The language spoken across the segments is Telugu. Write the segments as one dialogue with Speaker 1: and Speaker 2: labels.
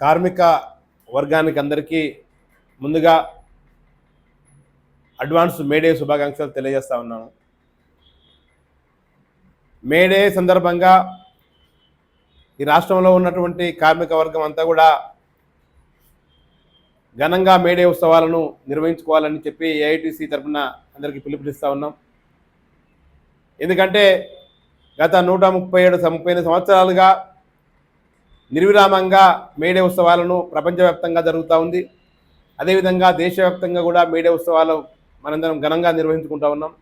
Speaker 1: కార్మిక వర్గానికి అందరికీ ముందుగా అడ్వాన్స్ మేడే శుభాకాంక్షలు తెలియజేస్తా ఉన్నాను. మేడే సందర్భంగా ఈ రాష్ట్రంలో ఉన్నటువంటి కార్మిక వర్గం అంతా కూడా ఘనంగా మేడే ఉత్సవాలను నిర్వహించుకోవాలని చెప్పి ఏఐటీసీ తరఫున అందరికీ పిలుపునిస్తూ ఉన్నాం. ఎందుకంటే గత నూట ముప్పై ఏడు ముప్పై ఎనిమిది సంవత్సరాలుగా నిర్విరామంగా మేడే ఉత్సవాలను ప్రపంచవ్యాప్తంగా జరుగుతూ ఉంది. అదేవిధంగా దేశవ్యాప్తంగా కూడా మేడే ఉత్సవాలు మనందరం ఘనంగా నిర్వహించుకుంటా ఉన్నాం.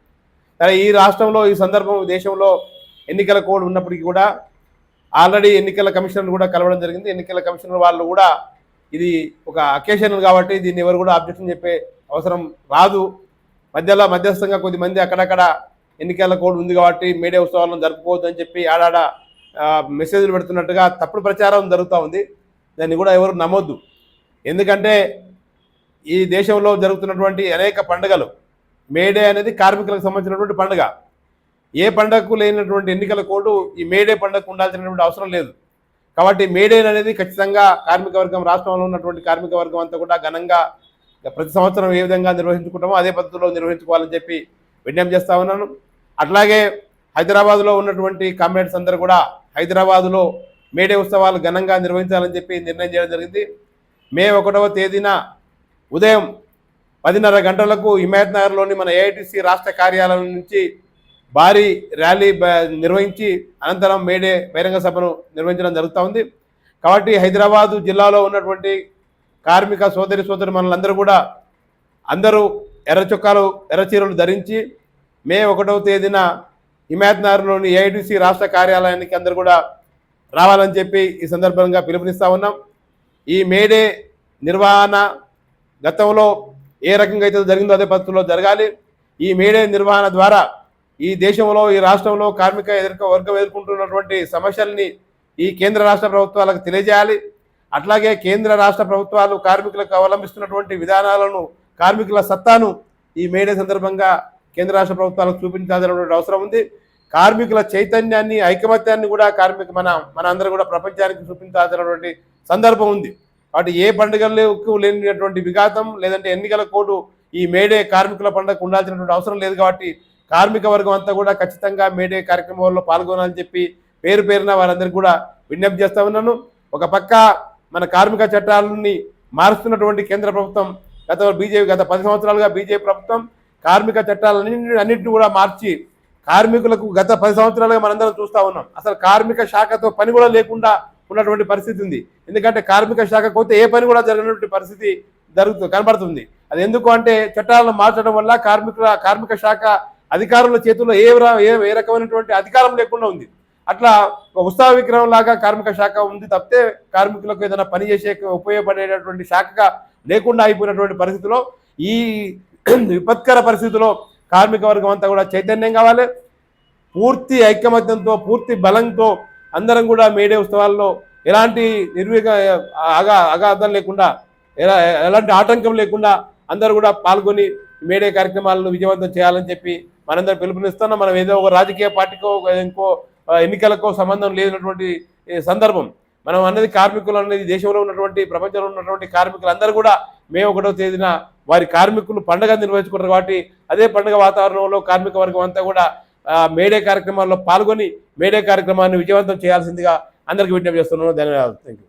Speaker 1: సరే ఈ రాష్ట్రంలో ఈ సందర్భం దేశంలో ఎన్నికల కోడ్ ఉన్నప్పటికీ కూడా ఆల్రెడీ ఎన్నికల కమిషనర్ కూడా కలవడం జరిగింది. ఎన్నికల కమిషనర్ వాళ్ళు కూడా ఇది ఒక అకేషన్ కాబట్టి దీన్ని ఎవరు కూడా అబ్జెక్షన్ చెప్పే అవసరం రాదు. మధ్యలో మధ్యస్థంగా కొద్దిమంది అక్కడక్కడ ఎన్నికల కోడ్ ఉంది కాబట్టి మేడే ఉత్సవాలను జరుపుకోవద్దు అని చెప్పి ఆడాడ మెసేజ్లు పెడుతున్నట్టుగా తప్పుడు ప్రచారం జరుగుతూ ఉంది. దాన్ని కూడా ఎవరు నమ్మొద్దు. ఎందుకంటే ఈ దేశంలో జరుగుతున్నటువంటి అనేక పండుగలు మేడే అనేది కార్మికులకు సంబంధించినటువంటి పండుగ. ఏ పండగకు లేనటువంటి ఎన్నికల కోడ్ ఈ మేడే పండుగకు ఉండాల్సినటువంటి అవసరం లేదు. కాబట్టి మేడే అనేది ఖచ్చితంగా కార్మిక వర్గం రాష్ట్రంలో ఉన్నటువంటి కార్మిక వర్గం అంతా కూడా ఘనంగా ప్రతి సంవత్సరం ఏ విధంగా నిర్వహించుకుంటామో అదే పద్ధతిలో నిర్వహించుకోవాలని చెప్పి విజ్ఞప్తి చేస్తా ఉన్నాను. అట్లాగే హైదరాబాద్లో ఉన్నటువంటి కామ్రేడ్స్ అందరూ కూడా హైదరాబాదులో మేడే ఉత్సవాలు ఘనంగా నిర్వహించాలని చెప్పి నిర్ణయం చేయడం జరిగింది. మే ఒకటవ తేదీన ఉదయం పదిన్నర గంటలకు హిమాయత్ నగర్లోని మన ఏఐటిసి రాష్ట్ర కార్యాలయం నుంచి భారీ ర్యాలీ బ- నిర్వహించి అనంతరం మేడే బహిరంగ సభను నిర్వహించడం జరుగుతూ ఉంది. కాబట్టి హైదరాబాదు జిల్లాలో ఉన్నటువంటి కార్మిక సోదరి సోదరి మనలందరూ కూడా అందరూ ఎర్ర చొక్కాలు ఎర్ర చీరలు ధరించి మే ఒకటవ తేదీన హిమాయత్ నగర్లోని ఏఐటిసి రాష్ట్ర కార్యాలయానికి అందరూ కూడా రావాలని చెప్పి ఈ సందర్భంగా పిలుపునిస్తా ఉన్నాం. ఈ మేడే నిర్వహణ గతంలో ఏ రకంగా అయితే జరిగిందో అదే పద్ధతిలో జరగాలి. ఈ మేడే నిర్వహణ ద్వారా ఈ దేశంలో ఈ రాష్ట్రంలో కార్మిక ఎదుర్క వర్గం ఎదుర్కొంటున్నటువంటి సమస్యల్ని ఈ కేంద్ర రాష్ట్ర ప్రభుత్వాలకు తెలియజేయాలి. అట్లాగే కేంద్ర రాష్ట్ర ప్రభుత్వాలు కార్మికులకు అవలంబిస్తున్నటువంటి విధానాలను కార్మికుల సత్తాను ఈ మేడే సందర్భంగా కేంద్ర రాష్ట్ర ప్రభుత్వాలకు చూపించాల్సినటువంటి అవసరం ఉంది. కార్మికుల చైతన్యాన్ని ఐకమత్యాన్ని కూడా కార్మిక మన మన అందరూ కూడా ప్రపంచానికి చూపించాల్సినటువంటి సందర్భం ఉంది. కాబట్టి ఏ పండుగలకు లేనిటువంటి విఘాతం లేదంటే ఎన్నికల కోడు ఈ మేడే కార్మికుల పండుగకు ఉండాల్సినటువంటి అవసరం లేదు కాబట్టి కార్మిక వర్గం అంతా కూడా ఖచ్చితంగా మేడే కార్యక్రమంలో పాల్గొనాలని చెప్పి పేరు పేరున వారందరికీ కూడా విజ్ఞప్తి చేస్తా ఉన్నాను. ఒక పక్క మన కార్మిక చట్టాలని మారుస్తున్నటువంటి కేంద్ర ప్రభుత్వం గత బీజేపీ గత పది సంవత్సరాలుగా బీజేపీ ప్రభుత్వం కార్మిక చట్టాలన్నింటినీ అన్నింటిని కూడా మార్చి కార్మికులకు గత పది సంవత్సరాలుగా మనందరం చూస్తా ఉన్నాం. అసలు కార్మిక శాఖతో పని కూడా లేకుండా ఉన్నటువంటి పరిస్థితి ఉంది. ఎందుకంటే కార్మిక శాఖ పోతే ఏ పని కూడా జరిగినటువంటి పరిస్థితి జరుగుతూ కనబడుతుంది. అది ఎందుకు అంటే చట్టాలను మార్చడం వల్ల కార్మికుల కార్మిక శాఖ అధికారుల చేతుల్లో ఏ ఏ రకమైనటువంటి అధికారం లేకుండా ఉంది. అట్లా ఉత్సాహ విగ్రహం లాగా కార్మిక శాఖ ఉంది తప్పితే కార్మికులకు ఏదైనా పని చేసే ఉపయోగపడేటటువంటి శాఖగా లేకుండా అయిపోయినటువంటి పరిస్థితిలో ఈ విపత్కర పరిస్థితుల్లో కార్మిక వర్గం అంతా కూడా చైతన్యం కావాలి. పూర్తి ఐకమత్యంతో పూర్తి బలంతో అందరం కూడా మేడే ఉత్సవాల్లో ఎలాంటి నిర్వీక అగా అగాధం లేకుండా ఎలా ఎలాంటి ఆటంకం లేకుండా అందరూ కూడా పాల్గొని మేడే కార్యక్రమాలను విజయవంతం చేయాలని చెప్పి మనందరం పిలుపునిస్తున్నాం. మనం ఏదో ఒక రాజకీయ పార్టీకో ఇంకో ఎన్నికలకో సంబంధం లేనటువంటి సందర్భం. మనం అనేది కార్మికులు అనేది దేశంలో ఉన్నటువంటి ప్రపంచంలో ఉన్నటువంటి కార్మికులు అందరూ కూడా మే ఒకటో తేదీన వారి కార్మికులు పండుగ నిర్వహించుకుంటారు కాబట్టి అదే పండుగ వాతావరణంలో కార్మిక వర్గం అంతా కూడా మేడే కార్యక్రమాల్లో పాల్గొని మేడే కార్యక్రమాన్ని విజయవంతం చేయాల్సిందిగా అందరికీ విజ్ఞప్తి చేస్తున్నాను. ధన్యవాదాలు. Thank you